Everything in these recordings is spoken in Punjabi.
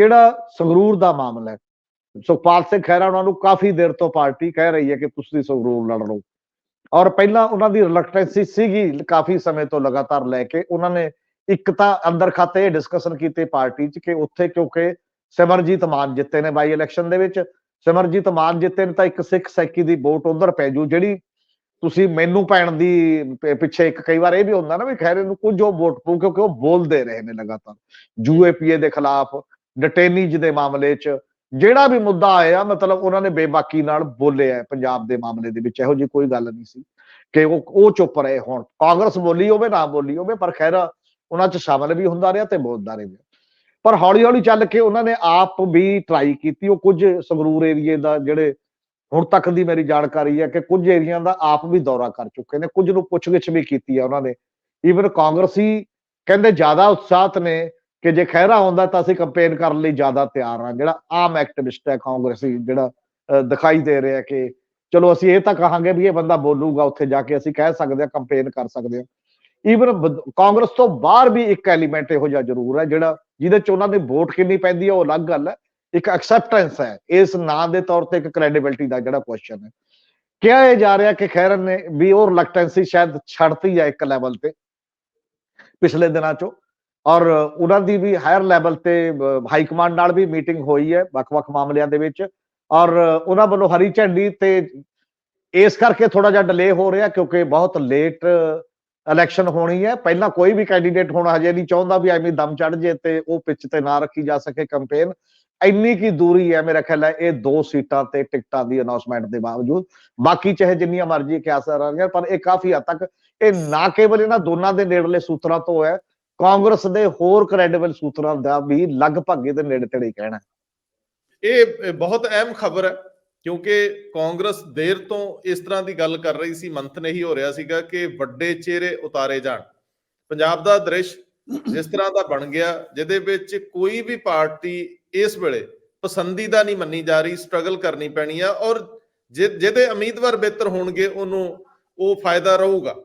ਜਿਹੜਾ ਸੰਗਰੂਰ ਦਾ ਮਾਮਲਾ ਹੈ? ਸੁਖਪਾਲ ਸਿੰਘ ਖਹਿਰਾ ਉਹਨਾਂ ਨੂੰ ਕਾਫੀ ਦੇਰ ਤੋਂ ਪਾਰਟੀ ਕਹਿ ਰਹੀ ਹੈ ਕਿ ਤੁਸੀਂ ਸੰਗਰੂਰ ਲੜ ਲਓ ਔਰ ਪਹਿਲਾਂ ਉਹਨਾਂ ਦੀ ਰਿਲੈਕਟੈਂਸੀ ਸੀਗੀ ਕਾਫੀ ਸਮੇਂ ਤੋਂ ਲਗਾਤਾਰ ਲੈ ਕੇ। ਉਹਨਾਂ ਨੇ ਇੱਕ ਤਾਂ ਅੰਦਰ ਖਾਤੇ ਡਿਸਕਸ਼ਨ ਕੀਤੇ ਪਾਰਟੀ 'ਚ ਕਿ ਉੱਥੇ ਕਿਉਂਕਿ ਸਿਮਰਜੀਤ ਮਾਨ ਜਿੱਤੇ ਨੇ ਬਾਈ ਇਲੈਕਸ਼ਨ ਦੇ ਵਿੱਚ। ਸਿਮਰਜੀਤ ਮਾਨ ਜਿੱਤੇ ਨੇ ਤਾਂ ਇੱਕ ਸਿੱਖ ਸੈਕੀ ਦੀ ਵੋਟ ਉਧਰ ਪੈ ਜੂ, ਜਿਹੜੀ ਤੁਸੀਂ ਮੈਨੂੰ ਪੈਣ ਦੀ ਪਿੱਛੇ ਇੱਕ ਕਈ ਵਾਰ ਇਹ ਵੀ ਹੁੰਦਾ ਨਾ ਵੀ ਖੈਰੇ ਨੂੰ ਕੁਝ ਉਹ ਵੋਟ ਪਊ ਕਿਉਂਕਿ ਉਹ ਬੋਲਦੇ ਰਹੇ ਨੇ ਲਗਾਤਾਰ। ਯੂਏਪੀਏ ਦੇ ਖਿਲਾਫ ਡਟੇਨੀਜ ਦੇ ਮਾਮਲੇ 'ਚ ਜਿਹੜਾ ਵੀ ਮੁੱਦਾ ਆਇਆ, ਮਤਲਬ ਉਹਨਾਂ ਨੇ ਬੇਬਾਕੀ ਨਾਲ ਬੋਲਿਆ ਪੰਜਾਬ ਦੇ ਮਾਮਲੇ ਦੇ ਵਿੱਚ, ਇਹੋ ਜੀ ਕੋਈ ਗੱਲ ਨਹੀਂ ਸੀ ਕਿ ਉਹ ਉਹ ਚੁੱਪ ਰਹੇ ਹੁਣ। ਕਾਂਗਰਸ ਬੋਲੀ ਹੋਵੇ, ਨਾ ਬੋਲੀ ਹੋਵੇ, ਪਰ ਖੈਰ ਉਹਨਾਂ 'ਚ ਸ਼ਾਮਲ ਵੀ ਹੁੰਦਾ ਰਿਹਾ ਤੇ ਬੋਲਦਾ ਰਿਹਾ। ਪਰ ਹੌਲੀ ਹੌਲੀ ਚੱਲ ਕੇ ਉਹਨਾਂ ਨੇ ਆਪ ਵੀ ਟਰਾਈ ਕੀਤੀ, ਉਹ ਕੁਝ ਸੰਗਰੂਰ ਏਰੀਏ ਦਾ ਜਿਹੜੇ ਹੁਣ ਤੱਕ ਦੀ ਮੇਰੀ ਜਾਣਕਾਰੀ ਹੈ ਕਿ ਕੁਝ ਏਰੀਆ ਦਾ ਆਪ ਵੀ ਦੌਰਾ ਕਰ ਚੁੱਕੇ ਨੇ, ਕੁਝ ਨੂੰ ਪੁੱਛਗਿੱਛ ਵੀ ਕੀਤੀ ਹੈ ਉਹਨਾਂ ਨੇ। ਈਵਨ ਕਾਂਗਰਸੀ ਕਹਿੰਦੇ ਜ਼ਿਆਦਾ ਉਤਸ਼ਾਹਤ ਨੇ ਕਿ ਜੇ ਖਹਿਰਾ ਹੁੰਦਾ ਤਾਂ ਅਸੀਂ ਕੰਪੇਨ ਕਰਨ ਲਈ ਜ਼ਿਆਦਾ ਤਿਆਰ ਹਾਂ। ਜਿਹੜਾ ਆਮ ਐਕਟਿਵਿਸਟ ਹੈ ਕਾਂਗਰਸੀ, ਜਿਹੜਾ ਦਿਖਾਈ ਦੇ ਰਿਹਾ ਕਿ ਚਲੋ ਅਸੀਂ ਇਹ ਤਾਂ ਕਹਾਂਗੇ ਵੀ ਇਹ ਬੰਦਾ ਬੋਲੂਗਾ, ਉੱਥੇ ਜਾ ਕੇ ਅਸੀਂ ਕਹਿ ਸਕਦੇ ਹਾਂ ਕੰਪੇਨ ਕਰ ਸਕਦੇ ਹਾਂ। ਈਵਨ ਕਾਂਗਰਸ ਤੋਂ ਬਾਹਰ ਵੀ ਇੱਕ ਐਲੀਮੈਂਟ ਇਹੋ ਜਿਹਾ ਜ਼ਰੂਰ ਹੈ, ਜਿਹੜਾ ਜਿਹਦੇ ਚ ਉਹਨਾਂ ਦੀ ਵੋਟ ਕਿੰਨੀ ਪੈਂਦੀ ਹੈ, ਉਹ ਅਲੱਗ ਗੱਲ ਹੈ। ਇੱਕ ਐਕਸੈਪਟੈਂਸ ਹੈ, ਇਸ ਨਾਂ ਦੇ ਤੌਰ ਤੇ ਇੱਕ ਕ੍ਰੈਡੀਬਿਲਟੀ ਦਾ ਜਿਹੜਾ ਕੁਐਸਚਨ ਹੈ। ਕਿਹਾ ਇਹ ਜਾ ਰਿਹਾ ਕਿ ਖੈਰਨ ਨੇ ਵੀ ਉਹ ਰਿਲੈਕਟੈਂਸੀ ਸ਼ਾਇਦ ਛੱਡਤੀ ਹੈ ਇੱਕ ਲੈਵਲ ਤੇ ਪਿਛਲੇ ਦਿਨਾਂ ਚੋਂ। ਔਰ ਉਹਨਾਂ ਦੀ ਵੀ ਹਾਇਰ ਲੈਵਲ ਤੇ ਹਾਈ ਕਮਾਂਡ ਨਾਲ ਵੀ ਮੀਟਿੰਗ ਹੋਈ ਹੈ ਵੱਖ-ਵੱਖ ਮਾਮਲਿਆਂ ਦੇ ਵਿੱਚ। ਔਰ ਉਹਨਾਂ ਵੱਲੋਂ ਹਰੀ ਝੰਡੀ ਤੇ ਇਸ ਕਰਕੇ ਥੋੜਾ ਜਿਹਾ ਡਿਲੇ ਹੋ ਰਿਹਾ ਕਿਉਂਕਿ ਬਹੁਤ ਲੇਟ ਇਲੈਕਸ਼ਨ ਹੋਣੀ ਹੈ। ਪਹਿਲਾਂ ਕੋਈ ਵੀ ਕੈਂਡੀਡੇਟ ਹੁਣ ਹਜੇ ਨਹੀਂ ਚਾਹੁੰਦਾ ਵੀ ਐਵੇਂ ਦਮ ਚੜ ਜੇ ਤੇ ਉਹ ਪਿੱਚ ਤੇ ਨਾ ਰੱਖੀ ਜਾ ਸਕੇ ਕੈਂਪੇਨ ਇੰਨੀ ਕੀ ਦੂਰੀ ਹੈ ਮੇਰਾ ਖਿਆਲ ਹੈ ਇਹ ਦੋ ਸੀਟਾਂ ਤੇ ਟਿਕਟਾਂ ਦੀ ਅਨਾਉਂਸਮੈਂਟ ਦੇ ਬਾਵਜੂਦ। ਬਾਕੀ ਚਾਹੇ ਜਿੰਨੀਆਂ ਮਰਜ਼ੀ ਕਿਆਸਾਂ ਰਹੀਆਂ ਪਰ ਇਹ ਕਾਫੀ ਹੱਦ ਤੱਕ ਇਹ ਨਾ ਕੇਵਲ ਇਹਨਾਂ ਦੋਨਾਂ ਦੇ ਨੇੜਲੇ ਸੂਤਰਾਂ ਤੋਂ ਹੈ ਕਾਂਗਰਸ ਦੇ ਹੋਰ ਕ੍ਰੈਡੀਬਲ ਸੂਤਰਾਂ ਦਾ ਵੀ ਲਗਭਗ ਇਹਦੇ ਨੇੜੇ ਤੇੜੇ ਕਹਿਣਾ ਇਹ ਬਹੁਤ ਅਹਿਮ ਖਬਰ ਹੈ, ਕਿਉਂਕਿ ਕਾਂਗਰਸ ਦੇਰ ਤੋਂ ਇਸ ਤਰ੍ਹਾਂ ਦੀ ਗੱਲ ਕਰ ਰਹੀ ਸੀ ਮੰਥਨ ਇਹੀ ਹੋ ਰਿਹਾ ਸੀਗਾ ਕਿ ਵੱਡੇ ਚਿਹਰੇ ਉਤਾਰੇ ਜਾਣ। ਪੰਜਾਬ ਦਾ ਦ੍ਰਿਸ਼ ਜਿਸ ਤਰ੍ਹਾਂ ਦਾ ਬਣ ਗਿਆ, ਜਿਹਦੇ ਵਿੱਚ ਕੋਈ ਵੀ ਪਾਰਟੀ ਇਸ ਵੇਲੇ ਪਸੰਦੀਦਾ ਨਹੀਂ ਮੰਨੀ ਜਾ ਰਹੀ ਸਟਰਗਲ ਕਰਨੀ ਪੈਣੀ ਆ, ਔਰ ਜਿ- ਜਿਹਦੇ ਉਮੀਦਵਾਰ ਬਿਹਤਰ ਹੋਣਗੇ, ਉਹਨੂੰ ਉਹ ਫਾਇਦਾ ਰਹੂਗਾ।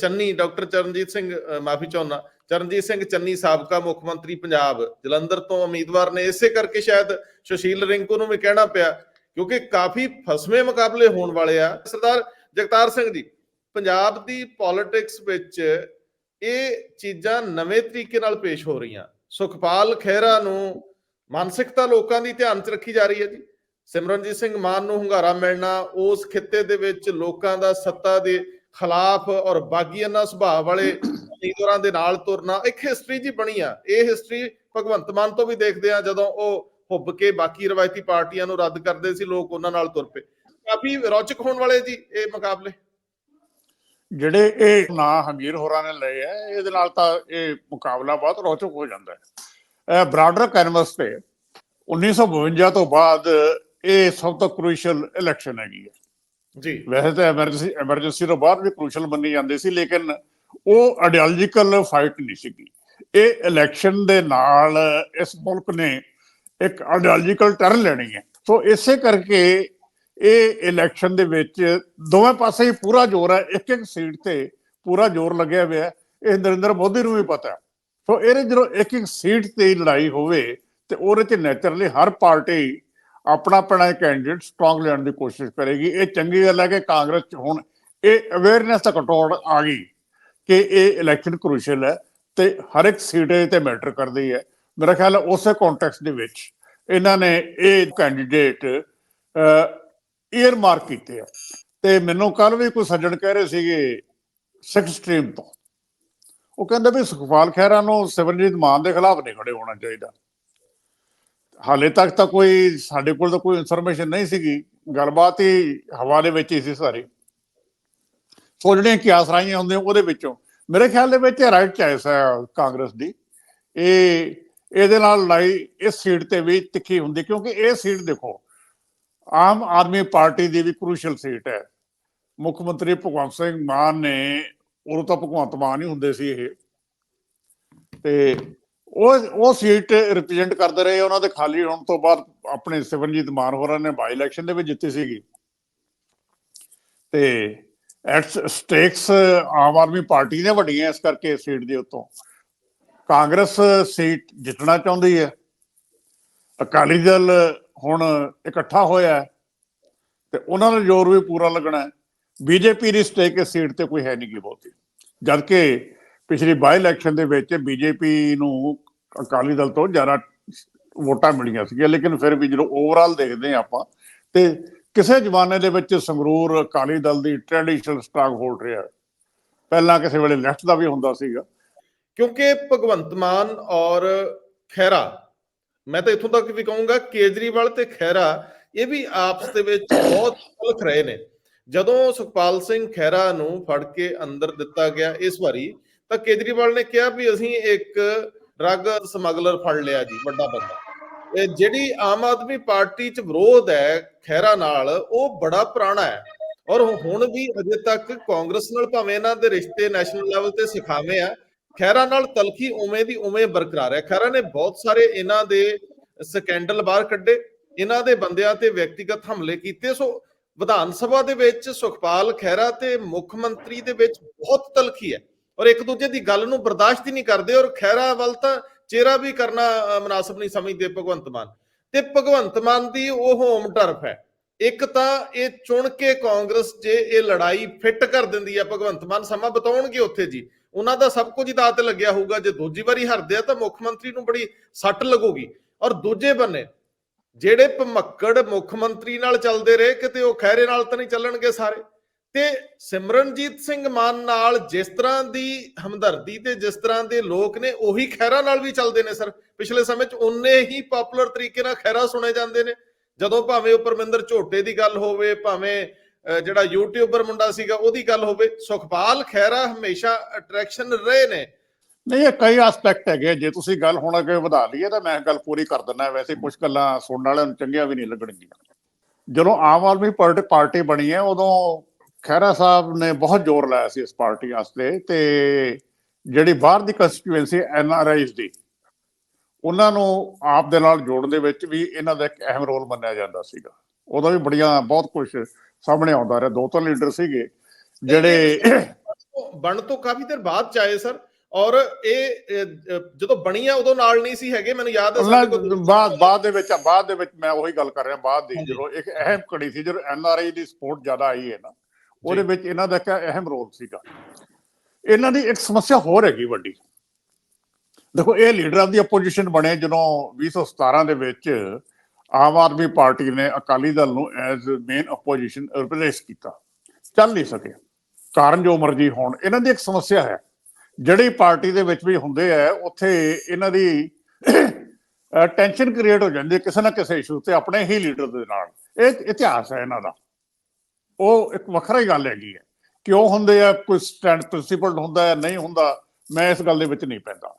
ਚੰਨੀ, ਡਾਕਟਰ ਚਰਨਜੀਤ ਸਿੰਘ ਮਾਫੀ ਚਾਹੁੰਦਾ ਚਰਨਜੀਤ ਸਿੰਘ ਚੰਨੀ ਸਾਬਕਾ ਮੁੱਖ ਮੰਤਰੀ ਪੰਜਾਬ। ਜਲੰਧਰ ਤੋਂ ਉਮੀਦਵਾਰ ਨੇ ਇਸੇ ਕਰਕੇ ਸ਼ਾਇਦ ਸੁਸ਼ੀਲ ਰਿੰਕੂ ਨੂੰ ਵੀ ਕਹਿਣਾ ਪਿਆ, ਕਿਉਂਕਿ ਕਾਫੀ ਫਸਵੇਂ ਮੁਕਾਬਲੇ ਹੋਣ ਵਾਲੇ ਆ। ਸਰਦਾਰ ਜਗਤਾਰ ਸਿੰਘ ਜੀ, ਪੰਜਾਬ ਦੀ ਪੋਲਿਟਿਕਸ ਵਿੱਚ ਇਹ ਚੀਜ਼ਾਂ ਨਵੇਂ ਤਰੀਕੇ ਨਾਲ ਪੇਸ਼ ਹੋ ਰਹੀਆਂ। ਸੁਖਪਾਲ ਖਹਿਰਾ ਨੂੰ ਮਾਨਸਿਕਤਾ ਲੋਕਾਂ ਦੀ ਧਿਆਨ 'ਚ ਰੱਖੀ ਜਾ ਰਹੀ ਹੈ ਜੀ। ਸਿਮਰਨਜੀਤ ਸਿੰਘ ਮਾਨ ਨੂੰ ਹੁੰਗਾਰਾ ਮਿਲਣਾ, ਉਸ ਖਿੱਤੇ ਦੇ ਵਿੱਚ ਲੋਕਾਂ ਦਾ ਸੱਤਾ ਦੇ ਖਿਲਾਫ ਔਰ ਬਾਗੀਆਨਾ ਸੁਭਾਅ ਵਾਲੇ ਉਮੀਦਵਾਰਾਂ ਦੇ ਨਾਲ ਤੁਰਨਾ ਇੱਕ ਹਿਸਟਰੀ ਜੀ ਬਣੀ ਆ। ਇਹ ਹਿਸਟਰੀ ਭਗਵੰਤ ਮਾਨ ਤੋਂ ਵੀ ਦੇਖਦੇ ਆ ਜਦੋਂ ਉਹ ਹੁੱਬ ਕੇ ਬਾਕੀ ਰਵਾਇਤੀ ਪਾਰਟੀਆਂ ਨੂੰ ਰੱਦ ਕਰਦੇ ਸੀ ਲੋਕ ਉਹਨਾਂ ਨਾਲ ਤੁਰ ਪਏ। ਕਾਫੀ ਰੌਚਕ ਹੋਣ ਵਾਲੇ ਜੀ ਇਹ ਮੁਕਾਬਲੇ। ਜਿਹੜੇ ਇਹ ਨਾਂ ਹਮੀਰ ਹੋਰਾਂ ਨੇ ਲਏ ਆ ਇਹਦੇ ਨਾਲ ਤਾਂ ਇਹ ਮੁਕਾਬਲਾ ਬਹੁਤ ਰੌਚਕ ਹੋ ਜਾਂਦਾ ਹੈ। ਬਰਾਡਰ ਕੈਨਵਸ ਤੇ 1952 ਤੋਂ ਬਾਅਦ ਇਹ ਸਭ ਤੋਂ ਕ੍ਰੂਸ਼ੀਅਲ ਇਲੈਕਸ਼ਨ ਹੈਗੀ ਹੈ। ਜੀ। ਵੈਸੇ ਤਾਂ ਐਮਰਜੈਂਸੀ ਐਮਰਜੈਂਸੀ ਤੋਂ ਬਾਅਦ ਵੀ ਕ੍ਰੂਸ਼ੀਅਲ ਮੰਨੀ ਜਾਂਦੀ ਸੀ ਲੇਕਿਨ ਉਹ ਆਈਡੀਓਲੋਜੀਕਲ ਫਾਈਟ ਨਹੀਂ ਸੀਗੀ। ਇਹ ਇਲੈਕਸ਼ਨ ਦੇ ਨਾਲ ਇਸ ਮੁਲਕ ਨੇ ਇੱਕ ਆਈਡੀਓਲੋਜੀਕਲ ਟਰਨ ਲੈਣੀ ਹੈ। ਸੋ ਇਸੇ ਕਰਕੇ ਇਹ ਇਲੈਕਸ਼ਨ ਦੇ ਵਿੱਚ ਦੋਵੇਂ ਪਾਸੇ ਹੀ ਪੂਰਾ ਜ਼ੋਰ ਹੈ। ਇੱਕ ਇੱਕ ਸੀਟ ਤੇ ਪੂਰਾ ਜ਼ੋਰ ਲੱਗਿਆ ਹੋਇਆ ਇਹ ਨਰਿੰਦਰ ਮੋਦੀ ਨੂੰ ਵੀ ਪਤਾ ਸੋ ਇਹਦੇ ਜਦੋਂ ਇੱਕ ਇੱਕ ਸੀਟ ਤੇ ਲੜਾਈ ਹੋਵੇ ਤੇ ਉਹਦੇ ਚ ਨੇਚਰਲੀ ਹਰ ਪਾਰਟੀ ਆਪਣਾ ਆਪਣਾ ਕੈਂਡੀਡੇਟ ਸਟਰੋਂਗ ਲੈਣ ਦੀ ਕੋਸ਼ਿਸ਼ ਕਰੇਗੀ। ਇਹ ਚੰਗੀ ਗੱਲ ਹੈ ਕਿ ਕਾਂਗਰਸ ਚ ਹੁਣ ਇਹ ਅਵੇਅਰਨੈਸ ਤੱਕ ਟੋੜ ਆ ਗਈ। ਕਿ ਇਹ ਇਲੈਕਸ਼ਨ ਕ੍ਰੂਸ਼ੀਅਲ ਹੈ ਤੇ ਹਰ ਇੱਕ ਸੀਟ ਇਹ ਤੇ ਮੈਟਰ ਕਰਦੀ ਹੈ। ਮੇਰਾ ਖਿਆਲ ਹੈ ਉਸੇ ਕੰਟੈਕਸਟ ਦੇ ਵਿੱਚ ਇਹਨਾਂ ਨੇ ਇਹ ਕੈਂਡੀਡੇਟ ਈਅਰ ਮਾਰਕ ਕੀਤੇ ਆ। ਤੇ ਮੈਨੂੰ ਕੱਲ ਵੀ ਕੋਈ ਸੱਜਣ ਕਹਿ ਰਹੇ ਸੀਗੇ ਸਿਕਸ ਸਟ੍ਰੀਮ ਤੋਂ। ਉਹ ਕਹਿੰਦੇ ਵੀ ਸੁਖਪਾਲ ਖਹਿਰਾ ਨੂੰ ਸਿਮਰਜੀਤ ਮਾਨ ਦੇ ਖਿਲਾਫ ਨਹੀਂ ਖੜੇ ਹੋਣਾ ਚਾਹੀਦਾ। ਹਾਲੇ ਤੱਕ ਤਾਂ ਕੋਈ ਸਾਡੇ ਕੋਲ ਤਾਂ ਕੋਈ ਇਨਫੋਰਮੇਸ਼ਨ ਨਹੀਂ ਸੀਗੀ। ਗੱਲਬਾਤ ਹੀ ਹਵਾ ਦੇ ਵਿੱਚ ਹੀ ਸੀ ਸਾਰੀ। ਸੋ ਜਿਹੜੀਆਂ ਕਿਆਸ ਰਾਈਆਂ ਹੁੰਦੀਆਂ ਉਹਦੇ ਵਿੱਚੋਂ ਮੇਰੇ ਖਿਆਲ ਦੇ ਵਿੱਚ ਰਾਈਟ ਚਾਇਸ ਹੈ ਕਾਂਗਰਸ ਦੀ। ਇਹ, ਇਹਦੇ ਨਾਲ ਲੜਾਈ ਇਸ ਸੀਟ ਤੇ ਵੀ ਤਿੱਖੀ ਹੁੰਦੀ, ਕਿਉਂਕਿ ਇਹ ਸੀਟ ਦੇਖੋ, ਆਮ ਆਦਮੀ ਪਾਰਟੀ ਦੀ ਵੀ ਕ੍ਰੂਸ਼ੀਅਲ ਸੀਟ ਹੈ। ਮੁੱਖ ਮੰਤਰੀ ਭਗਵੰਤ ਸਿੰਘ ਮਾਨ ਨੇ, ਉਦੋਂ ਤਾਂ ਭਗਵੰਤ ਮਾਨ ਹੀ ਹੁੰਦੇ ਸੀ ਇਹ। ਤੇ ਉਹ ਉਹ ਸੀਟ ਰਿਪਰੈਜ਼ੈਂਟ ਕਰਦੇ ਰਹੇ, ਉਹਨਾਂ ਦੇ ਖਾਲੀ ਹੋਣ ਤੋਂ ਬਾਅਦ ਆਪਣੇ ਸਿਵਨਜੀਤ ਮਾਨ ਹੋਰਾਂ ਨੇ ਬਾਈ ਇਲੈਕਸ਼ਨ ਦੇ ਵਿੱਚ ਜਿੱਤੀ ਸੀਗੀ। ਤੇ ਐਟ ਸਟੇਕਸ ਆਮ ਆਦਮੀ ਪਾਰਟੀ ਨੇ ਵੱਡੀਆਂ ਇਸ ਕਰਕੇ ਸੀਟ ਦੇ ਉੱਤੋਂ। ਕਾਂਗਰਸ ਸੀਟ ਜਿੱਤਣਾ ਚਾਹੁੰਦੀ ਹੈ। ਅਕਾਲੀ ਦਲ ਹੁਣ ਇਕੱਠਾ ਹੋਇਆ ਤੇ ਉਹਨਾਂ ਦਾ ਜ਼ੋਰ ਵੀ ਪੂਰਾ ਲੱਗਣਾ ਹੈ। ਬੀਜੇਪੀ ਦੀ ਸਟੇਕ ਇਸ ਸੀਟ ਤੇ ਕੋਈ ਹੈ ਨਹੀਂ ਗੀ ਬਹੁਤੀ। ਜਦ ਕਿ ਪਿਛਲੀ ਬਾਈ ਇਲੈਕਸ਼ਨ ਦੇ ਵਿੱਚ ਬੀਜੇਪੀ ਨੂੰ ਅਕਾਲੀ ਦਲ ਤੋਂ ਜ਼ਿਆਦਾ ਵੋਟਾਂ ਮਿਲੀਆਂ ਸੀਗੀਆਂ, ਲੇਕਿਨ ਫਿਰ ਵੀ ਜਦੋਂ ਓਵਰਆਲ ਦੇਖਦੇ ਹਾਂ ਆਪਾਂ ਤੇ ਕਿਸੇ ਜ਼ਮਾਨੇ ਦੇ ਵਿੱਚ ਸੰਗਰੂਰ ਅਕਾਲੀ ਦਲ ਦੀ ਟ੍ਰੈਡੀਸ਼ਨਲ ਸਟ੍ਰਾਂਗ ਹੋਲਡ ਰਿਹਾ ਪਹਿਲਾਂ ਕਿਸੇ ਵੇਲੇ ਲੈਫਟ ਦਾ ਵੀ ਹੁੰਦਾ ਸੀਗਾ। ਕਿਉਂਕਿ ਭਗਵੰਤ ਮਾਨ ਔਰ ਖਹਿਰਾ, ਮੈਂ ਤਾਂ ਇੱਥੋਂ ਤੱਕ ਵੀ ਕਹੂੰਗਾ ਕੇਜਰੀਵਾਲ ਤੇ ਖਹਿਰਾ, ਇਹ ਵੀ ਆਪਸ ਦੇ ਵਿੱਚ ਬਹੁਤ ਤਲਖ ਰਹੇ ਨੇ। ਜਦੋਂ ਸੁਖਪਾਲ ਸਿੰਘ ਖਹਿਰਾ ਨੂੰ ਫੜ ਕੇ ਅੰਦਰ ਦਿੱਤਾ ਗਿਆ ਇਸ ਵਾਰੀ, ਤਾਂ ਕੇਜਰੀਵਾਲ ਨੇ ਕਿਹਾ ਵੀ ਅਸੀਂ ਇੱਕ ਡਰੱਗ ਸਮਗਲਰ ਫੜ ਲਿਆ ਜੀ, ਵੱਡਾ ਬੰਦਾ। ਜਿਹੜੀ ਆਮ ਆਦਮੀ ਪਾਰਟੀ 'ਚ ਵਿਰੋਧ ਹੈ ਖਹਿਰਾ ਨਾਲ, ਉਹ ਬੜਾ ਪੁਰਾਣਾ ਹੈ। ਔਰ ਹੁਣ ਵੀ ਅਜੇ ਤੱਕ ਕਾਂਗਰਸ ਨਾਲ ਭਾਵੇਂ ਇਹਨਾਂ ਦੇ ਰਿਸ਼ਤੇ ਨੈਸ਼ਨਲ ਲੈਵਲ ਤੇ ਸਿਖਾਵੇਂ ਆ ਖੈਰਾ ਨਾਲ ਤਲਖੀ ਉਵੇਂ ਦੀ ਉਵੇਂ ਬਰਕਰਾਰ ਹੈ। ਖੈਰਾ ਨੇ ਬਹੁਤ ਸਾਰੇ ਇਹਨਾਂ ਦੇ ਸਕੈਂਡਲ ਬਾਹਰ ਕੱਢੇ, ਇਹਨਾਂ ਦੇ ਬੰਦਿਆਂ ਤੇ ਵਿਅਕਤੀਗਤ ਹਮਲੇ ਕੀਤੇ। ਸੋ ਵਿਧਾਨ ਸਭਾ ਦੇ ਵਿੱਚ ਸੁਖਪਾਲ ਖੈਰਾ ਤੇ ਮੁੱਖ ਮੰਤਰੀ ਦੇ ਵਿੱਚ ਬਹੁਤ ਤਲਖੀ ਹੈ। ਔਰ ਇੱਕ ਦੂਜੇ ਦੀ ਗੱਲ ਨੂੰ ਬਰਦਾਸ਼ਤ ਹੀ ਨਹੀਂ ਕਰਦੇ। ਔਰ ਖੈਰਾ ਵੱਲ ਤਾਂ ਚਿਹਰਾ ਵੀ ਕਰਨਾ ਅ, ਮੁਨਾਸਬ ਨਹੀਂ ਸਮਝਦੇ ਭਗਵੰਤ ਮਾਨ। ਤੇ ਭਗਵੰਤ ਮਾਨ ਦੀ ਉਹ ਹੋਮ ਟਰਫ ਹੈ। ਇੱਕ ਤਾਂ ਇਹ ਚੁਣ ਕੇ ਕਾਂਗਰਸ 'ਚ ਇਹ ਲੜਾਈ ਫਿੱਟ ਕਰ ਦਿੰਦੀ ਹੈ ਭਗਵੰਤ ਮਾਨ ਸਮਾਂ ਬਤਾਉਣਗੇ ਉੱਥੇ ਜੀ। ਉਹਨਾਂ ਦਾ ਸਭ ਕੁਝ ਹੀ ਦਾਅ ਲੱਗਿਆ ਹੋਊਗਾ। ਜੇ ਦੂਜੀ ਵਾਰੀ ਹਰਦੇ ਆ ਤਾਂ ਮੁੱਖ ਮੰਤਰੀ ਨੂੰ ਬੜੀ ਸੱਟ ਲੱਗੂਗੀ। ਔਰ ਦੂਜੇ ਬੰਨੇ ਜਿਹੜੇ ਭਮੱਕੜ ਮੁੱਖ ਮੰਤਰੀ ਨਾਲ ਚੱਲਦੇ ਰਹੇ ਕਿਤੇ ਉਹ ਖੈਰੇ ਨਾਲ ਤਾਂ ਨਹੀਂ ਚੱਲਣਗੇ ਸਾਰੇ? ਤੇ ਸਿਮਰਨਜੀਤ ਸਿੰਘ ਮਾਨ ਨਾਲ ਜਿਸ ਤਰ੍ਹਾਂ ਦੀ ਹਮਦਰਦੀ ਤੇ ਜਿਸ ਤਰ੍ਹਾਂ ਦੇ ਲੋਕ ਨੇ, ਉਹੀ ਖੈਰਾ ਨਾਲ ਵੀ ਚੱਲਦੇ ਨੇ ਸਰ। ਪਿਛਲੇ ਸਮੇਂ 'ਚ ਉਨੇ ਹੀ ਪਪੂਲਰ ਤਰੀਕੇ ਨਾਲ ਖੈਰਾ ਸੁਣੇ ਜਾਂਦੇ ਨੇ। ਜਦੋਂ ਭਾਵੇਂ ਉਹ ਝੋਟੇ ਦੀ ਗੱਲ ਹੋਵੇ, ਭਾਵੇਂ ਜਿਹੜਾ ਯੂਟਿਊਬਰ ਮੁੰਡਾ ਸੀਗਾ, ਉਹਦੀ ਗੱਲ ਹੋਵੇ, ਸੁਖਪਾਲ ਖੈਰਾ ਹਮੇਸ਼ਾ ਅਟਰੈਕਸ਼ਨ ਰਹੇ ਨੇ। ਨਹੀਂ, ਇਹ ਕਈ ਐਸਪੈਕਟ ਹੈਗੇ ਜੇ ਤੁਸੀਂ ਗੱਲ ਹੁਣ ਅੱਗੇ ਵਧਾ ਲਈਏ, ਤਾਂ ਮੈਂ ਗੱਲ ਪੂਰੀ ਕਰ ਦਿੰਦਾ। ਵੈਸੇ ਕੁਝ ਗੱਲਾਂ ਸੁਣਨ ਵਾਲਿਆਂ ਨੂੰ ਚੰਗੀਆਂ ਵੀ ਨਹੀਂ ਲੱਗਣਗੀਆਂ। ਜਦੋਂ ਆਮ ਆਦਮੀ ਪਾਰਟੀ ਬਣੀ ਹੈ, ਉਦੋਂ ਖਹਿਰਾ ਸਾਹਿਬ ਨੇ ਬਹੁਤ ਜ਼ੋਰ ਲਾਇਆ ਸੀ ਇਸ ਪਾਰਟੀ ਵਾਸਤੇ ਤੇ ਜਿਹੜੀ ਬਾਹਰ ਦੀ ਕੰਸਟੀਟੂਐਂਸੀ ਐਨ ਆਰ ਆਈਜ਼ ਦੀ ਉਹਨਾਂ ਨੂੰ ਆਪ ਦੇ ਨਾਲ ਜੋੜਨ ਦੇ ਵਿੱਚ ਵੀ ਇਹਨਾਂ ਦਾ ਇੱਕ ਅਹਿਮ ਰੋਲ ਮੰਨਿਆ ਜਾਂਦਾ ਸੀਗਾ ਉਦੋਂ ਵੀ ਬੜੀਆਂ ਬਹੁਤ ਕੁਝ ਸਾਹਮਣੇ ਆਉਂਦਾ ਰਿਹਾ ਦੋ ਤਿੰਨ ਲੀਡਰ ਸੀਗੇ ਜਿਹੜੇ ਬਣ ਤੋਂ ਕਾਫੀ ਦੇਰ ਬਾਅਦ ਚ ਆਏ ਸਰ ਔਰ ਇਹ ਜਦੋਂ ਬਣੀ ਆ ਉਦੋਂ ਨਾਲ ਨਹੀਂ ਸੀ ਹੈਗੇ ਮੈਨੂੰ ਯਾਦ ਹੈ ਬਾਅਦ ਬਾਅਦ ਦੇ ਵਿੱਚ ਬਾਅਦ ਦੇ ਵਿੱਚ ਮੈਂ ਉਹੀ ਗੱਲ ਕਰ ਰਿਹਾ ਬਾਅਦ ਦੀ। ਜਦੋਂ ਇੱਕ ਅਹਿਮ ਕੜੀ ਸੀ ਜਦੋਂ N R I the support ਜ਼ਿਆਦਾ ਆਈ ਹੈ ਨਾ ਉਹਦੇ ਵਿੱਚ ਇਹਨਾਂ ਦਾ ਇੱਕ ਅਹਿਮ ਰੋਲ ਸੀਗਾ। ਇਹਨਾਂ ਦੀ ਇੱਕ ਸਮੱਸਿਆ ਹੋਰ ਹੈਗੀ ਵੱਡੀ। ਦੇਖੋ ਇਹ ਲੀਡਰ ਆਫ ਦੀ ਆਪੋਜੀਸ਼ਨ ਬਣੇ ਜਦੋਂ 2017 ਦੇ ਵਿੱਚ ਆਮ ਆਦਮੀ ਪਾਰਟੀ ਨੇ ਅਕਾਲੀ ਦਲ ਨੂੰ ਐਜ਼ ਮੇਨ ਆਪੋਜੀਸ਼ਨ ਰਿਪਲੇਸ ਕੀਤਾ। ਚੱਲ ਨਹੀਂ ਸਕੇ ਕਾਰਨ ਜੋ ਮਰਜ਼ੀ ਹੋਣ ਇਹਨਾਂ ਦੀ ਇੱਕ ਸਮੱਸਿਆ ਹੈ। ਜਿਹੜੀ ਪਾਰਟੀ ਦੇ ਵਿੱਚ ਵੀ ਹੁੰਦੇ ਆ ਉੱਥੇ ਇਹਨਾਂ ਦੀ ਟੈਨਸ਼ਨ ਕ੍ਰੀਏਟ ਹੋ ਜਾਂਦੀ ਹੈ ਕਿਸੇ ਨਾ ਕਿਸੇ ਇਸ਼ੂ ਤੇ ਆਪਣੇ ਹੀ ਲੀਡਰ ਦੇ ਨਾਲ। ਇਹ ਇਤਿਹਾਸ ਹੈ ਇਹਨਾਂ ਦਾ। ਉਹ ਇੱਕ ਵੱਖਰਾ ਹੀ ਗੱਲ ਹੈਗੀ ਹੈ। ਕਿਉਂ ਹੁੰਦੇ ਆ? ਕੋਈ ਸਟੈਂਡ ਪ੍ਰਿੰਸੀਪਲ ਹੁੰਦਾ ਹੈ, ਨਹੀਂ ਹੁੰਦਾ, ਮੈਂ ਇਸ ਗੱਲ ਦੇ ਵਿੱਚ ਨਹੀਂ ਪੈਂਦਾ।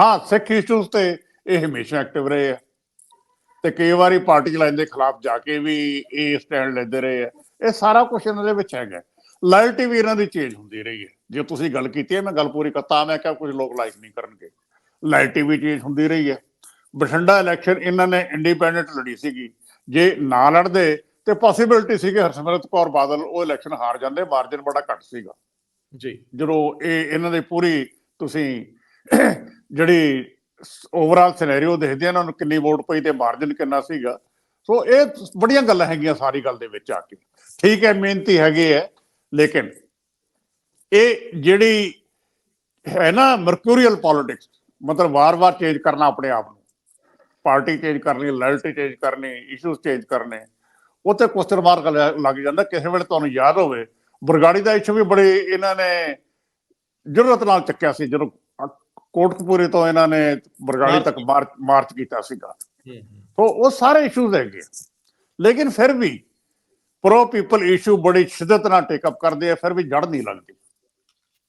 ਹਾਂ, ਸਿੱਖ ਇਸ਼ੂਜ਼ ਤੇ ਇਹ ਹਮੇਸ਼ਾ ਐਕਟਿਵ ਰਹੇ ਆ। ਤੇ ਕਈ ਵਾਰੀ ਪਾਰਟੀ ਲਾਈਨ ਦੇ ਖਿਲਾਫ ਜਾ ਕੇ ਵੀ ਇਹ ਸਟੈਂਡ ਲੈਂਦੇ ਰਹੇ ਆ। ਇਹ ਸਾਰਾ ਕੁਝ ਇਹਨਾਂ ਦੇ ਵਿੱਚ ਹੈਗਾ। ਲਾਇਲਟੀ ਵੀ ਇਹਨਾਂ ਦੀ ਚੇਂਜ ਹੁੰਦੀ ਰਹੀ ਹੈ। ਜੇ ਤੁਸੀਂ ਗੱਲ ਕੀਤੀ ਹੈ, ਮੈਂ ਗੱਲ ਪੂਰੀ ਕਰਤਾ ਮੈਂ ਕਿਹਾ ਕੁਝ ਲੋਕ ਲਾਈਕ ਨਹੀਂ ਕਰਨਗੇ। ਲਾਇਲਟੀ ਵੀ ਚੇਂਜ ਹੁੰਦੀ ਰਹੀ ਹੈ। ਬਠਿੰਡਾ ਇਲੈਕਸ਼ਨ ਇਹਨਾਂ ਨੇ ਇੰਡੀਪੈਂਡੈਂਟ ਲੜੀ ਸੀਗੀ। ਜੇ ਨਾ ਲੜਦੇ ਤੇ ਪੋਸਿਬਿਲਿਟੀ ਸੀ ਕਿ ਹਰਸਿਮਰਤ ਕੌਰ ਬਾਦਲ ਉਹ ਇਲੈਕਸ਼ਨ ਹਾਰ ਜਾਂਦੇ ਮਾਰਜਨ ਬੜਾ ਘੱਟ ਸੀਗਾ। ਜੀ। ਜਦੋਂ ਇਹ ਇਹਨਾਂ ਦੀ ਪੂਰੀ ਤੁਸੀਂ ਜਿਹੜੀ ਓਵਰਆਲ ਸਿਨੈਰੀਓ ਦੇਖਦੇ ਆ ਇਹਨਾਂ ਨੂੰ ਕਿੰਨੀ ਵੋਟ ਪਈ ਤੇ ਮਾਰਜਨ ਕਿੰਨਾ ਸੀਗਾ। ਸੋ ਇਹ ਬੜੀਆਂ ਗੱਲਾਂ ਹੈਗੀਆਂ ਸਾਰੀ ਗੱਲ ਦੇ ਵਿੱਚ ਆ ਕੇ। ਠੀਕ ਹੈ ਮਿਹਨਤੀ ਹੈਗੇ ਹੈ ਲੇਕਿਨ ਇਹ ਜਿਹੜੀ ਹੈ ਨਾ ਮਰਕੂਰੀਅਲ ਪੋਲਿਟਿਕਸ ਮਤਲਬ ਵਾਰ-ਵਾਰ ਚੇਂਜ ਕਰਨਾ ਆਪਣੇ ਆਪ ਨੂੰ। ਪਾਰਟੀ ਚੇਂਜ ਕਰਨੀ ਲਾਇਲਟੀ ਚੇਂਜ ਕਰਨੀ ਇਸ਼ੂਸ ਚੇਂਜ ਕਰਨੇ। ਉੱਥੇ ਕੁਸਤਰ ਮਾਰਕ ਲੱਗ ਜਾਂਦਾ ਕਿਸੇ ਵੇਲੇ ਤੁਹਾਨੂੰ ਯਾਦ ਹੋਵੇ। ਬਰਗਾੜੀ ਦਾ ਇਸ਼ੂ ਵੀ ਬੜੇ ਇਹਨਾਂ ਨੇ ਜ਼ਰੂਰਤ ਨਾਲ ਚੱਕਿਆ ਸੀ ਜਦੋਂ ਕੋਟਕਪੂਰੇ ਤੋਂ ਇਹਨਾਂ ਨੇ ਬਰਗਾੜੀ ਤੱਕ ਮਾਰਚ। ਕੀਤਾ ਸੀਗਾ। ਤੋਂ ਉਹ ਸਾਰੇ ਇਸ਼ੂਜ਼ ਹੈਗੇ ਲੇਕਿਨ ਫਿਰ ਵੀ ਪ੍ਰੋ ਪੀਪਲ ਇਸ਼ੂ ਬੜੀ ਸ਼ਿੱਦਤ ਨਾਲ ਟੇਕ ਅਪ ਕਰਦੇ ਆ ਫਿਰ ਵੀ ਜੜ ਨਹੀਂ ਲੱਗਦੀ।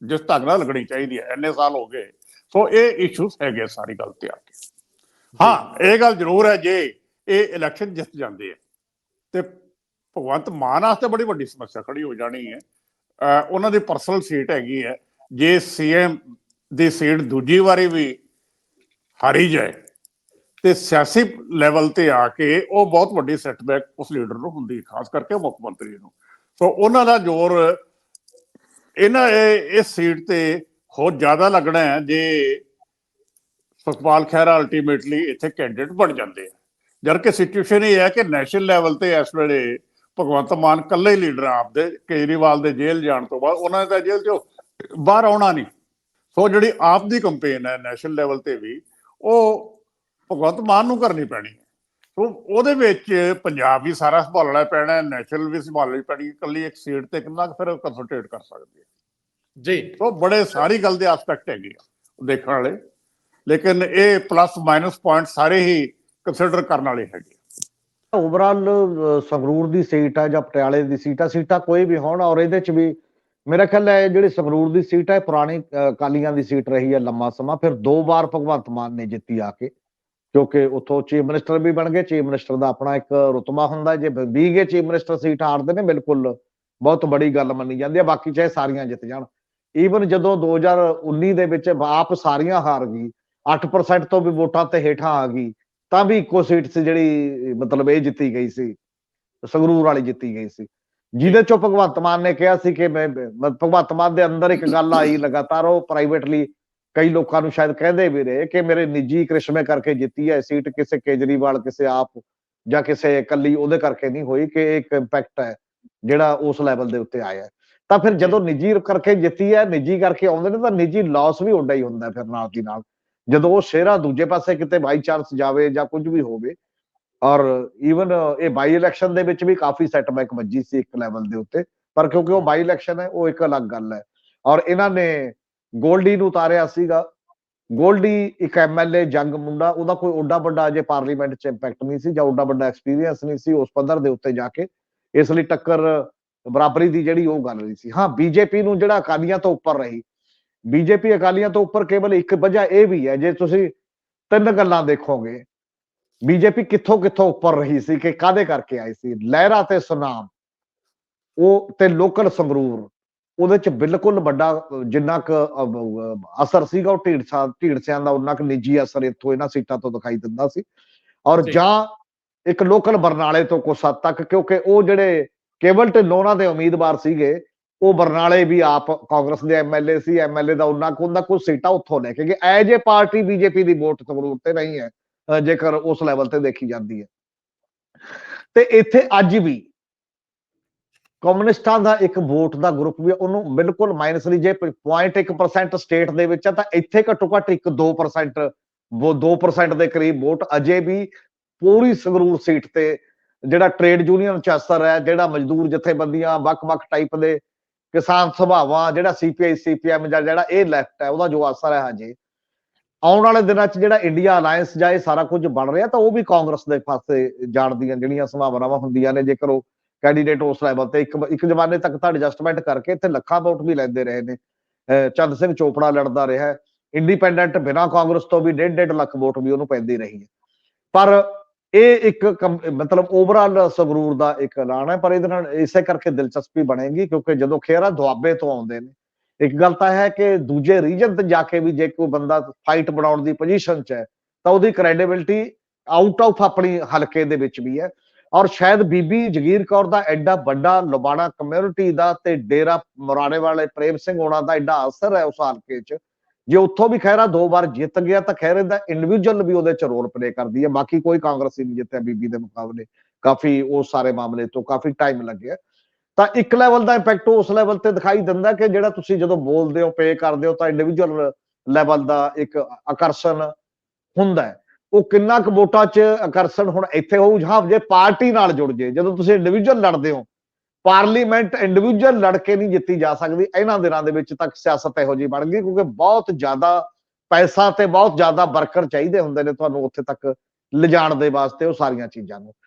ਜਿਸ ਤੱਕ ਨਾ ਲੱਗਣੀ ਚਾਹੀਦੀ ਹੈ ਐਨੇ ਸਾਲ ਹੋ ਗਏ। ਸੋ ਇਹ ਇਸ਼ੂਸ ਹੈਗੇ ਸਾਰੀ ਗੱਲ ਤੇ ਆ ਕੇ। ਹਾਂ ਇਹ ਗੱਲ ਜ਼ਰੂਰ ਹੈ ਜੇ ਇਹ ਇਲੈਕਸ਼ਨ ਜਿੱਤ ਜਾਂਦੇ ਆ। ਤੇ ਭਗਵੰਤ ਮਾਨ ਵਾਸਤੇ ਬੜੀ ਵੱਡੀ ਸਮੱਸਿਆ ਖੜੀ ਹੋ ਜਾਣੀ ਹੈ। ਉਹਨਾਂ ਦੀ ਪਰਸਨਲ ਸੀਟ ਹੈਗੀ ਹੈ। ਜੇ ਸੀਐਮ ਦੀ ਸੀਟ ਦੂਜੀ ਵਾਰੀ ਵੀ ਹਾਰੀ ਜਾਏ, ਤੇ ਸਿਆਸੀ ਲੈਵਲ ਤੇ ਆ ਕੇ ਉਹ ਬਹੁਤ ਵੱਡੀ ਸੈਟਬੈਕ ਉਸ ਲੀਡਰ ਨੂੰ ਹੁੰਦੀ ਖਾਸ ਕਰਕੇ ਮੁੱਖ ਮੰਤਰੀ ਨੂੰ। ਸੋ ਉਹਨਾਂ ਦਾ ਜ਼ੋਰ ਇਹਨਾਂ ਇਸ ਸੀਟ ਤੇ ਹੋਰ ਜ਼ਿਆਦਾ ਲੱਗਣਾ ਹੈ, ਜੇ ਸੁਖਪਾਲ ਖਹਿਰਾ ਅਲਟੀਮੇਟਲੀ ਇੱਥੇ ਕੈਂਡੀਡੇਟ ਬਣ ਜਾਂਦੇ ਆ। ਜਦ ਕਿ ਸਿਚੁਏਸ਼ਨ ਇਹ ਹੈ ਕਿ ਨੈਸ਼ਨਲ ਲੈਵਲ ਤੇ ਇਸ ਵੇਲੇ ਭਗਵੰਤ ਮਾਨ ਇਕੱਲੇ ਹੀ ਲੀਡਰ ਆਪਦੇ ਕੇਜਰੀਵਾਲ ਦੇ ਜੇਲ੍ਹ ਜਾਣ ਤੋਂ ਬਾਅਦ ਉਹਨਾਂ ਤਾਂ ਜੇਲ੍ਹ ਚੋਂ ਬਾਹਰ ਆਉਣਾ ਨਹੀਂ। ਸੋ ਜਿਹੜੀ ਆਪ ਦੀ ਕੰਪੇਨ ਹੈ ਨੈਸ਼ਨਲ ਲੈਵਲ ਤੇ ਵੀ ਉਹ ਭਗਵੰਤ ਮਾਨ ਨੂੰ ਕਰਨੀ ਪੈਣੀ ਹੈ। ਸੋ ਉਹਦੇ ਵਿੱਚ ਪੰਜਾਬ ਵੀ ਸਾਰਾ ਸੰਭਾਲਣਾ ਪੈਣਾ ਨੈਸ਼ਨਲ ਵੀ ਸੰਭਾਲਣੀ ਪੈਣੀ ਇਕੱਲੀ ਇੱਕ ਸੀਟ ਤੇ ਕਿੰਨਾ ਕੁ ਫਿਰ ਕੰਸੈਂਟਰੇਟ ਕਰ ਸਕਦੀ ਹੈ। ਜੀ। ਸੋ ਬੜੇ ਸਾਰੀ ਗੱਲ ਦੇ ਐਸਪੈਕਟ ਹੈਗੇ ਆ ਦੇਖਣ ਵਾਲੇ। ਲੇਕਿਨ ਇਹ ਪਲੱਸ ਮਾਈਨਸ ਪੁਆਇੰਟ ਸਾਰੇ ਹੀ ਕੰਸੀਡਰ ਕਰਨ ਵਾਲੇ ਹੈਗੇ ਓਵਰਆਲ ਸੰਗਰੂਰ ਦੀ ਸੀਟ ਆ ਜਾਂ ਪਟਿਆਲੇ ਦੀ ਸੀਟ ਹੈ ਸੀਟਾਂ ਕੋਈ ਵੀ ਹੋਣ ਔਰ ਇਹਦੇ ਚ ਵੀ ਮੇਰਾ ਖਿਆਲ ਹੈ ਜਿਹੜੀ ਸੰਗਰੂਰ ਦੀ ਸੀਟ ਹੈ ਪੁਰਾਣੀ ਅ, ਦੀ ਸੀਟ ਰਹੀ ਹੈ ਲੰਮਾ ਸਮਾਂ ਫਿਰ ਦੋ ਵਾਰ ਭਗਵੰਤ ਮਾਨ ਨੇ ਜਿੱਤੀ ਆ ਕੇ ਕਿਉਂਕਿ ਉੱਥੋਂ ਚੀਫ ਮਿਨਿਸਟਰ ਵੀ ਬਣ ਗਏ ਚੀਫ ਮਿਨਿਸਟਰ ਦਾ ਆਪਣਾ ਇੱਕ ਰੁਤਬਾ ਹੁੰਦਾ ਜੇ ਵੀਗੇ ਚੀਫ ਮਿਨਿਸਟਰ ਸੀਟ ਹਾਰਦੇ ਨੇ ਬਿਲਕੁਲ ਬਹੁਤ ਬੜੀ ਗੱਲ ਮੰਨੀ ਜਾਂਦੀ ਹੈ ਬਾਕੀ ਚਾਹੇ ਸਾਰੀਆਂ ਜਿੱਤ ਜਾਣ। ਈਵਨ ਜਦੋਂ 2019 ਦੇ ਵਿੱਚ ਆਪ ਸਾਰੀਆਂ ਹਾਰ ਗਈ 8% ਤੋਂ ਵੀ ਵੋਟਾਂ ਤੇ ਹੇਠਾਂ ਆ ਗਈ ਤਾਂ ਵੀ ਇੱਕੋ ਸੀਟ ਸੀ ਜਿਹੜੀ ਮਤਲਬ ਇਹ ਜਿੱਤੀ ਗਈ ਸੀ। ਸੰਗਰੂਰ ਵਾਲੀ ਜਿੱਤੀ ਗਈ ਸੀ। ਜਿਹਦੇ ਚੋਂ ਭਗਵੰਤ ਮਾਨ ਨੇ ਕਿਹਾ ਸੀ ਕਿ ਮੈਂ ਭਗਵੰਤ ਮਾਨ ਦੇ ਅੰਦਰ ਇੱਕ ਗੱਲ ਆਈ ਲਗਾਤਾਰ ਉਹ ਪ੍ਰਾਈਵੇਟਲੀ ਕਈ ਲੋਕਾਂ ਨੂੰ ਸ਼ਾਇਦ ਕਹਿੰਦੇ ਵੀ ਰਹੇ ਕਿ ਮੇਰੇ ਨਿੱਜੀ ਕ੍ਰਿਸ਼ਮੇ ਕਰਕੇ ਜਿੱਤੀ ਹੈ ਸੀਟ ਕਿਸੇ ਕੇਜਰੀਵਾਲ ਕਿਸੇ ਆਪ ਜਾਂ ਕਿਸੇ ਇਕੱਲੀ ਉਹਦੇ ਕਰਕੇ ਨਹੀਂ ਹੋਈ ਕਿ ਇੱਕ ਇੰਪੈਕਟ ਹੈ ਜਿਹੜਾ ਉਸ ਲੈਵਲ ਦੇ ਉੱਤੇ ਆਇਆ। ਤਾਂ ਫਿਰ ਜਦੋਂ ਨਿੱਜੀ ਕਰਕੇ ਜਿੱਤੀ ਹੈ ਨਿੱਜੀ ਕਰਕੇ ਆਉਂਦੇ ਨੇ ਤਾਂ ਨਿੱਜੀ ਲਾਸ ਵੀ ਉੱਡਾ ਹੀ ਹੁੰਦਾ ਫਿਰ ਨਾਲ ਦੀ ਨਾਲ। ਜਦੋਂ ਉਹ ਸ਼ੇਰਾ ਦੂਜੇ ਪਾਸੇ ਕਿਤੇ ਬਾਈ ਚਾਂਸ ਜਾਵੇ ਜਾਂ ਕੁਝ ਵੀ ਹੋਵੇ, ਔਰ ਈਵਨ ਇਹ ਬਾਈ ਇਲੈਕਸ਼ਨ ਦੇ ਵਿੱਚ ਵੀ ਕਾਫੀ ਸੈਟਬੈਕ ਵੱਜੀ ਸੀ ਇੱਕ ਲੈਵਲ ਦੇ ਉੱਤੇ, ਪਰ ਕਿਉਂਕਿ ਉਹ ਬਾਈ ਇਲੈਕਸ਼ਨ ਹੈ, ਉਹ ਇੱਕ ਅਲੱਗ ਗੱਲ ਹੈ। ਔਰ ਇਹਨਾਂ ਨੇ ਗੋਲਡੀ ਨੂੰ ਉਤਾਰਿਆ ਸੀਗਾ। ਗੋਲਡੀ ਇੱਕ ਐਮਐਲਏ ਜੰਗ ਮੁੰਡਾ, ਉਹਦਾ ਕੋਈ ਓਡਾ ਵੱਡਾ ਅਜੇ ਪਾਰਲੀਮੈਂਟ 'ਚ ਇੰਪੈਕਟ ਨਹੀਂ ਸੀ ਜਾਂ ਓਡਾ ਵੱਡਾ ਐਕਸਪੀਰੀਅੰਸ ਨਹੀਂ ਸੀ ਉਸ ਪੱਧਰ ਦੇ ਉੱਤੇ ਜਾ ਕੇ। ਇਸ ਲਈ ਟੱਕਰ ਬਰਾਬਰੀ ਦੀ ਜਿਹੜੀ ਉਹ ਗੱਲ ਨਹੀਂ ਸੀ। ਹਾਂ ਬੀਜੇਪੀ ਨੂੰ ਜਿਹੜਾ ਅਕਾਲੀਆਂ ਤੋਂ ਉੱਪਰ ਰਹੀ ਬੀਜੇਪੀ ਅਕਾਲੀਆਂ ਤੋਂ ਉੱਪਰ ਕੇਵਲ ਇੱਕ ਵਜ੍ਹਾ ਇਹ ਵੀ ਹੈ ਜੇ ਤੁਸੀਂ ਤਿੰਨ ਗੱਲਾਂ ਦੇਖੋਗੇ ਬੀਜੇਪੀ ਕਿੱਥੋਂ ਕਿੱਥੋਂ ਉੱਪਰ ਰਹੀ ਸੀ ਕਿ ਕਾਦੇ ਕਰਕੇ ਆਈ ਸੀ ਲਹਿਰਾ ਤੇ ਸੁਨਾਮ ਉਹ ਤੇ ਲੋਕਲ ਸੰਗਰੂਰ ਉਹਦੇ ਚ ਬਿਲਕੁਲ ਵੱਡਾ ਜਿੰਨਾ ਕੁ ਅਸਰ ਸੀਗਾ ਉਹ ਢੀਡਸਾ ਢੀਡਸਿਆਂ ਦਾ ਉਹਨਾਂ ਕੁ ਨਿੱਜੀ ਅਸਰ ਇੱਥੋਂ ਇਹਨਾਂ ਸੀਟਾਂ ਤੋਂ ਦਿਖਾਈ ਦਿੰਦਾ ਸੀ ਔਰ ਜੀ। ਇੱਕ ਲੋਕਲ ਬਰਨਾਲੇ ਤੋਂ ਕੁਛ ਹੱਦ ਤੱਕ ਕਿਉਂਕਿ ਉਹ ਜਿਹੜੇ ਕੇਵਲ ਢਿੱਲੋਂ ਦੇ ਉਮੀਦਵਾਰ ਸੀਗੇ ਉਹ ਬਰਨਾਲੇ ਵੀ ਆਪ ਕਾਂਗਰਸ ਦੇ ਐਮਐਲਏ ਸੀ ਐਮਐਲਏ ਦਾ ਉਹਨਾਂ ਕੋਲ ਦਾ ਕੁਝ ਸੀਟਾਂ ਉੱਥੋਂ ਲੈ ਕੇ ਗਏ ਐਜ ਏ ਪਾਰਟੀ ਬੀਜੇਪੀ ਦੀ ਵੋਟ ਸੰਗਰੂਰ ਤੇ ਨਹੀਂ ਹੈ ਜੇਕਰ ਉਸ ਲੈਵਲ ਤੇ ਦੇਖੀ ਜਾਂਦੀ ਹੈ। ਤੇ ਇੱਥੇ ਅੱਜ ਵੀ ਕਮਿਊਨਿਸਟਾਂ ਦਾ ਇੱਕ ਵੋਟ ਦਾ ਗਰੁੱਪ ਵੀ ਹੈ, ਉਹਨੂੰ ਬਿਲਕੁਲ ਮਾਈਨਸ ਲਈ ਜੇ 0.1% ਸਟੇਟ ਦੇ ਵਿੱਚ ਆ ਤਾਂ ਇੱਥੇ ਘੱਟੋ ਘੱਟ ਇੱਕ 2% ਉਹ 2% ਦੇ ਕਰੀਬ ਵੋਟ ਅਜੇ ਵੀ ਪੂਰੀ ਸੰਗਰੂਰ ਸੀਟ ਤੇ ਜਿਹੜਾ ਟ੍ਰੇਡ ਯੂਨੀਅਨ ਚ ਅਸਰ ਹੈ ਜਿਹੜਾ ਮਜ਼ਦੂਰ ਜਥੇਬੰਦੀਆਂ ਵੱਖ-ਵੱਖ ਟਾਈਪ ਦੇ ਕਿਸਾਨ ਸਭਾਵਾਂ, ਜਿਹੜਾ ਸੀਪੀਆਈ ਸੀਪੀਐਮ ਜਾਂ ਜਿਹੜਾ ਇਹ ਲੈਫਟ ਹੈ, ਉਹਦਾ ਜੋ ਅਸਰ ਹੈ, ਹਜੇ। ਆਉਣ ਵਾਲੇ ਦਿਨਾਂ 'ਚ ਜਿਹੜਾ ਇੰਡੀਆ ਅਲਾਈਅੰਸ ਜਾਂ ਇਹ ਸਾਰਾ ਕੁਝ ਬਣ ਰਿਹਾ, ਤਾਂ ਉਹ ਵੀ ਕਾਂਗਰਸ ਦੇ ਪਾਸੇ ਜਾਣ ਦੀਆਂ ਜਿਹੜੀਆਂ ਸੰਭਾਵਨਾਵਾਂ ਹੁੰਦੀਆਂ ਨੇ, ਜੇਕਰ ਉਹ ਕੈਂਡੀਡੇਟ ਉਸ ਲੈਵਲ ਤੇ ਇੱਕ ਇੱਕ ਜ਼ਮਾਨੇ ਤੱਕ ਤਾਂ ਐਡਜਸਟਮੈਂਟ ਕਰਕੇ ਇੱਥੇ ਲੱਖਾਂ ਵੋਟ ਵੀ ਲੈਂਦੇ ਰਹੇ ਨੇ। ਅਹ ਚੰਦ ਸਿੰਘ ਚੋਪੜਾ ਲੜਦਾ ਰਿਹਾ ਇੰਡੀਪੈਂਡੈਂਟ ਬਿਨਾਂ ਕਾਂਗਰਸ ਤੋਂ ਵੀ 1.5 ਲੱਖ ਵੋਟ ਵੀ ਉਹਨੂੰ ਪੈਂਦੀ ਰਹੀ ਹੈ। ਪਰ ਇਹ ਇੱਕ ਮਤਲਬ ਓਵਰਆਲ ਸੰਗਰੂਰ ਦਾ ਇੱਕ ਐਲਾਨ ਹੈ, ਪਰ ਇਹਦੇ ਨਾਲ ਇਸੇ ਕਰਕੇ ਦਿਲਚਸਪੀ ਬਣੇਗੀ ਕਿਉਂਕਿ ਜਦੋਂ ਖੇਰਾ ਦੁਆਬੇ ਤੋਂ ਆਉਂਦੇ ਨੇ, ਇੱਕ ਗੱਲ ਤਾਂ ਹੈ ਕਿ ਦੂਜੇ ਰੀਜਨ ਤੇ ਜਾ ਕੇ ਵੀ ਜੇ ਕੋਈ ਬੰਦਾ ਫਾਈਟ ਬਣਾਉਣ ਦੀ ਪੋਜੀਸ਼ਨ 'ਚ ਹੈ, ਤਾਂ ਉਹਦੀ ਕ੍ਰੈਡੀਬਿਲਟੀ ਆਊਟ ਆਫ ਆਪਣੀ ਹਲਕੇ ਦੇ ਵਿੱਚ ਵੀ ਹੈ ਔਰ ਸ਼ਾਇਦ ਬੀਬੀ ਜਗੀਰ ਕੌਰ ਦਾ ਐਡਾ ਵੱਡਾ ਲੁਬਾਣਾ ਕਮਿਊਨਿਟੀ ਦਾ ਤੇ ਡੇਰਾ ਮੁਰਾਣੇ ਵਾਲੇ ਪ੍ਰੇਮ ਸਿੰਘ ਹੋਣਾ ਦਾ ਐਡਾ ਅਸਰ ਹੈ ਉਸ ਹਲਕੇ 'ਚ ਜੇ ਉੱਥੋਂ ਵੀ ਖੈਰਾ ਦੋ ਵਾਰ ਜਿੱਤ ਗਿਆ ਤਾਂ ਖੈਰੇ ਦਾ ਇੰਡੀਵਿਜੂਅਲ ਵੀ ਉਹਦੇ 'ਚ ਰੋਲ ਪਲੇ ਕਰਦੀ ਹੈ। ਬਾਕੀ ਕੋਈ ਕਾਂਗਰਸੀ ਨਹੀਂ ਜਿੱਤਿਆ, ਬੀਬੀ ਦੇ ਮੁਕਾਬਲੇ। ਕਾਫੀ ਉਹ ਸਾਰੇ ਮਾਮਲੇ ਤੋਂ ਕਾਫੀ ਟਾਈਮ ਲੱਗਿਆ ਤਾਂ ਇੱਕ ਲੈਵਲ ਦਾ ਇੰਪੈਕਟ ਉਸ ਲੈਵਲ ਤੇ ਦਿਖਾਈ ਦਿੰਦਾ ਕਿ ਜਿਹੜਾ ਤੁਸੀਂ ਜਦੋਂ ਬੋਲਦੇ ਹੋ ਪੇ ਕਰਦੇ ਹੋ, ਤਾਂ ਇੰਡੀਵਿਜੂਅਲ ਲੈਵਲ ਦਾ ਇੱਕ ਆਕਰਸ਼ਣ ਹੁੰਦਾ ਹੈ। ਉਹ ਕਿੰਨਾ ਕੁ ਵੋਟਾਂ 'ਚ ਆਕਰਸ਼ਣ ਹੁਣ ਇੱਥੇ ਹੋਊ ਜਾਂ ਜੇ ਪਾਰਟੀ ਨਾਲ ਜੁੜ ਜੇ, ਜਦੋਂ ਤੁਸੀਂ ਇੰਡੀਵਿਜੂਅਲ ਲੜਦੇ ਹੋ ਪਾਰਲੀਮੈਂਟ ਇੰਡੀਵਿਜੂਅਲ ਲੜ ਕੇ ਨਹੀਂ ਜਿੱਤੀ ਜਾ ਸਕਦੀ, ਇਹਨਾਂ ਦਿਨਾਂ ਦੇ ਵਿੱਚ ਤੱਕ ਸਿਆਸਤ ਇਹੋ ਜਿਹੀ ਬਣ ਗਈ, ਕਿਉਂਕਿ ਬਹੁਤ ਜ਼ਿਆਦਾ ਪੈਸਾ ਤੇ ਬਹੁਤ ਜ਼ਿਆਦਾ ਵਰਕਰ ਚਾਹੀਦੇ ਹੁੰਦੇ ਨੇ ਤੁਹਾਨੂੰ ਉੱਥੇ ਤੱਕ ਲਿਜਾਣ ਦੇ ਵਾਸਤੇ ਉਹ ਸਾਰੀਆਂ ਚੀਜ਼ਾਂ ਨੂੰ।